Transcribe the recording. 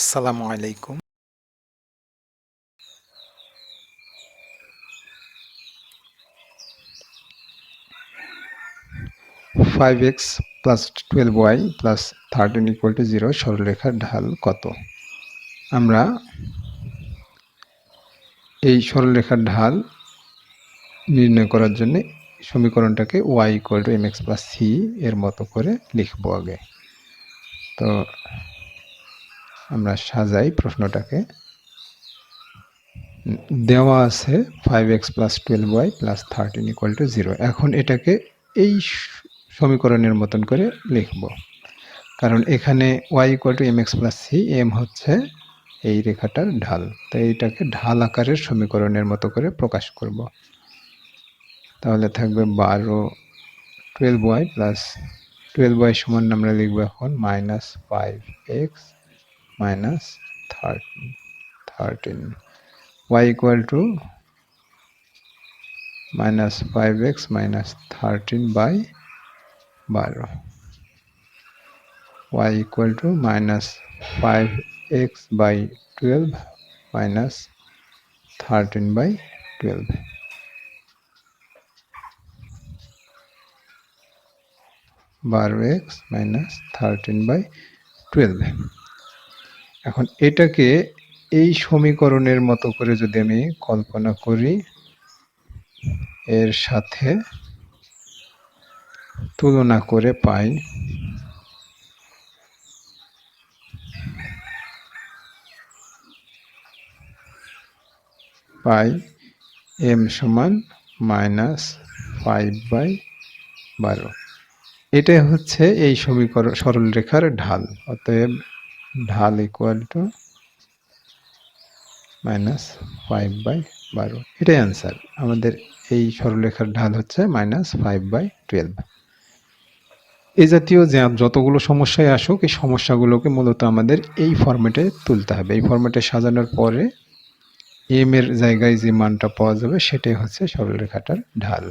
আসসালামু আলাইকুম। Five x plus twelve y plus thirteen equal to zero সরলরেখার ঢাল কত? আমরা এই সরলরেখার ঢাল নির্ণয় করার জন্য সমীকরণটাকে y equal to m x plus c এর মতো করে লিখব আগে। তো আমরা সাজাই প্রশ্নটাকে। দেওয়া আছে five x plus twelve y plus thirteen equal to zero এখন এটাকে এই সমীকরণের মতন করে লিখব। কারণ এখানে y equal to m x plus c m হচ্ছে এই রেখাটার ঢাল। তাই এইটাকে ঢাল আকারের সমীকরণের মতো করে প্রকাশ করব। তাহলে থাকবে বারো twelve y plus twelve y সমান আমরা লিখব এখন minus five x minus 13 y equal to minus 5x minus 13 by 12 y equal to minus 5x by 12 minus 13 by 12 Bar x minus 13 by 12 এখন এটাকে এই সমীকরণের মতো করে যদি আমি কল্পনা করি, এর সাথে তুলনা করে পাই পাই এম সমান মাইনাস ফাইভ বাই বারো। এটাই হচ্ছে এই সমীকরণ সরলরেখার ঢাল, অতএব ঢাল equal to minus five by বারো। এটাই অ্যান্সার আমাদের এই সরলরেখার ঢাল হচ্ছে মাইনাস ফাইভ বাই টুয়েলভ এই জাতীয় যে যতগুলো সমস্যায় আসুক, এই সমস্যাগুলোকে মূলত আমাদের এই ফর্মেটে তুলতে হবে। এই ফর্মেটে সাজানোর পরে এম এর জায়গায় যে মানটা পাওয়া যাবে, সেটাই হচ্ছে সরলরেখাটার ঢাল।